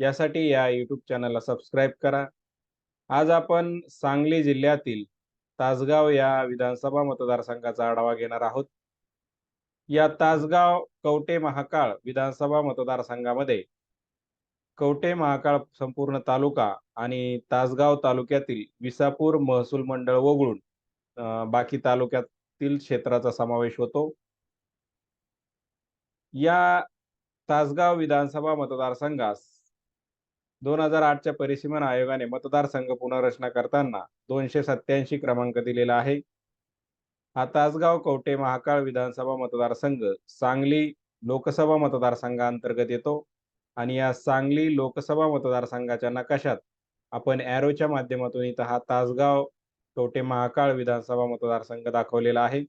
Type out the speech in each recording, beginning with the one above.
यासाठी या यूट्यूब चॅनलला सबस्क्राईब करा. आज आपण सांगली जिल्ह्यातील तासगाव या विधानसभा मतदारसंघाचा आढावा घेणार आहोत. या तासगाव कवटे महाकाळ विधानसभा मतदारसंघामध्ये कवटे महाकाळ संपूर्ण तालुका आणि तासगाव तालुक्यातील विसापूर महसूल मंडळ वगळून बाकी तालुक्यातील क्षेत्राचा समावेश होतो. या तासगाव विधानसभा मतदारसंघास दोन हजार आठच्या परिसीमन आयोगाने मतदारसंघ पुनर्रचना करताना दोनशे सत्याऐंशी क्रमांक दिलेला आहे. हा तासगाव कवटे महाकाळ विधानसभा मतदारसंघ सांगली लोकसभा मतदारसंघाअंतर्गत येतो आणि या सांगली लोकसभा मतदारसंघाच्या नकाशात आपण ॲरोच्या माध्यमातून इथं हा तासगाव कवटे महाकाळ विधानसभा मतदारसंघ दाखवलेला आहे.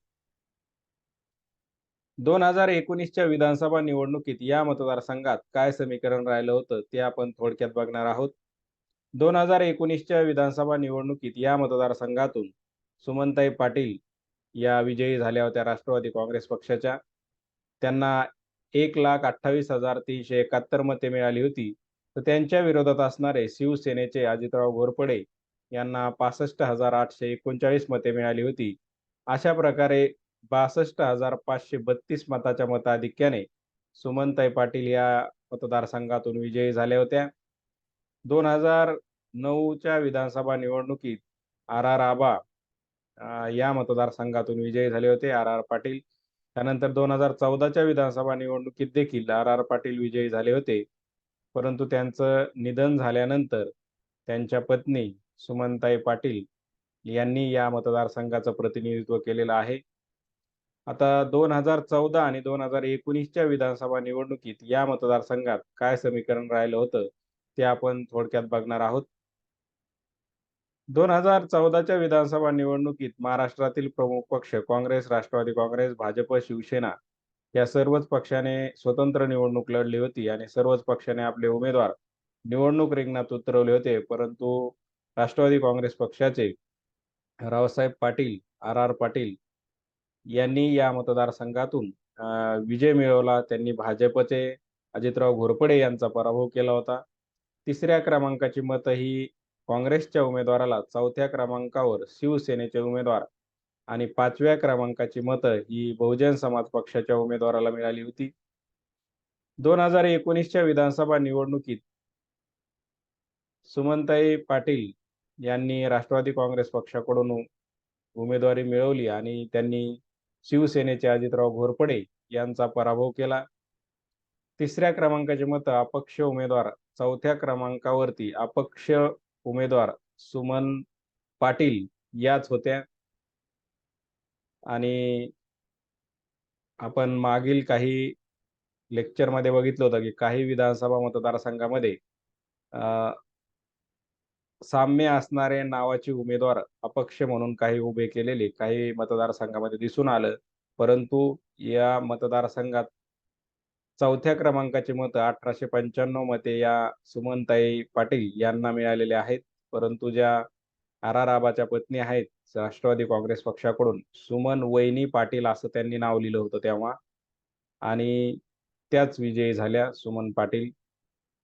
दोन हजार एकोणीसच्या विधानसभा निवडणुकीत या मतदारसंघात काय समीकरण राहिलं होतं ते आपण थोडक्यात बघणार आहोत. दोन हजार एकोणीसच्या विधानसभा निवडणुकीत या मतदारसंघातून सुमनताई पाटील या विजयी झाल्या होत्या राष्ट्रवादी काँग्रेस पक्षाच्या. त्यांना एक लाख अठ्ठावीस हजार तीनशे एकाहत्तर मते मिळाली होती. तर त्यांच्या विरोधात असणारे शिवसेनेचे अजितराव घोरपडे यांना पासष्ट हजार आठशे एकोणचाळीस मते मिळाली होती. अशा प्रकारे बासष्ट हजार पाचशे बत्तीस मताच्या मताधिक्याने सुमनताई पाटील या मतदारसंघातून विजयी झाल्या होत्या. दोन हजार नऊच्या विधानसभा निवडणुकीत आर आर आबा या मतदारसंघातून विजयी झाले होते. आर आर पाटील त्यानंतर दोन हजार चौदाच्या विधानसभा निवडणुकीत देखील आर आर पाटील विजयी झाले होते. परंतु त्यांचं निधन झाल्यानंतर त्यांच्या पत्नी सुमनताई पाटील यांनी या मतदारसंघाचं प्रतिनिधित्व केलेलं आहे. आता दोन हजार चौदा आणि दोन हजार एकोणीसच्या विधानसभा निवडणुकीत या मतदारसंघात काय समीकरण राहिलं होतं ते आपण थोडक्यात बघणार आहोत. दोन हजार चौदाच्या विधानसभा निवडणुकीत महाराष्ट्रातील प्रमुख पक्ष काँग्रेस राष्ट्रवादी काँग्रेस भाजप शिवसेना या सर्वच पक्षाने स्वतंत्र निवडणूक लढली होती आणि सर्वच पक्षाने आपले उमेदवार निवडणूक रिंगणात उतरवले होते. परंतु राष्ट्रवादी काँग्रेस पक्षाचे रावसाहेब पाटील आर आर पाटील यांनी या मतदारसंघातून विजय मिळवला. त्यांनी भाजपचे अजितराव घोरपडे यांचा पराभव केला होता. तिसऱ्या क्रमांकाची मतं ही काँग्रेसच्या उमेदवाराला चौथ्या क्रमांकावर शिवसेनेचे उमेदवार आणि पाचव्या क्रमांकाची मतं ही बहुजन समाज पक्षाच्या उमेदवाराला मिळाली होती. दोन हजार एकोणीसच्या विधानसभा निवडणुकीत सुमंताई पाटील यांनी राष्ट्रवादी काँग्रेस पक्षाकडून उमेदवारी मिळवली आणि त्यांनी शिवसेनेचे अजितराव घोरपडे यांचा पराभव केला. तिसऱ्या क्रमांकाचे मत अपक्ष उमेदवार चौथ्या क्रमांकावरती अपक्ष उमेदवार सुमन पाटील याच होत्या. आणि आपण मागील काही लेक्चरमध्ये बघितलं होतं की काही विधानसभा मतदारसंघामध्ये अं, साम्य असणारे नावाचे उमेदवार अपक्ष म्हणून काही उभे केलेले काही मतदारसंघामध्ये दिसून आलं. परंतु या मतदारसंघात चौथ्या क्रमांकाचे मत अठराशे पंच्याण्णव मते या सुमनताई पाटील यांना मिळालेले आहेत. परंतु ज्या आराराबाच्या पत्नी आहेत राष्ट्रवादी काँग्रेस पक्षाकडून सुमन वैनी पाटील असं त्यांनी नाव लिहिलं होतं तेव्हा. आणि त्याच विजयी झाल्या सुमन पाटील.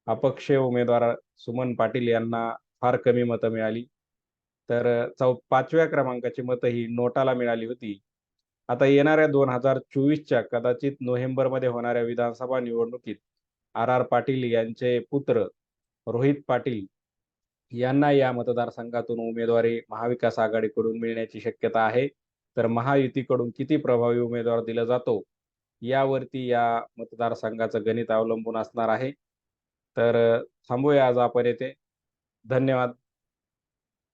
अपक्ष उमेदवार सुमन पाटील यांना फार कमी मतं मिळाली. तर चौ पाचव्या क्रमांकाची मतं ही नोटाला मिळाली होती. आता येणाऱ्या दोन हजार चोवीसच्या कदाचित नोव्हेंबरमध्ये होणाऱ्या विधानसभा निवडणुकीत आर आर पाटील यांचे पुत्र रोहित पाटील यांना या मतदारसंघातून उमेदवारी महाविकास आघाडीकडून मिळण्याची शक्यता आहे. तर महायुतीकडून किती प्रभावी उमेदवार दिला जातो? यावरती या मतदारसंघाचं गणित अवलंबून असणार आहे. तर थांबूया आज आपण येथे. धन्यवाद.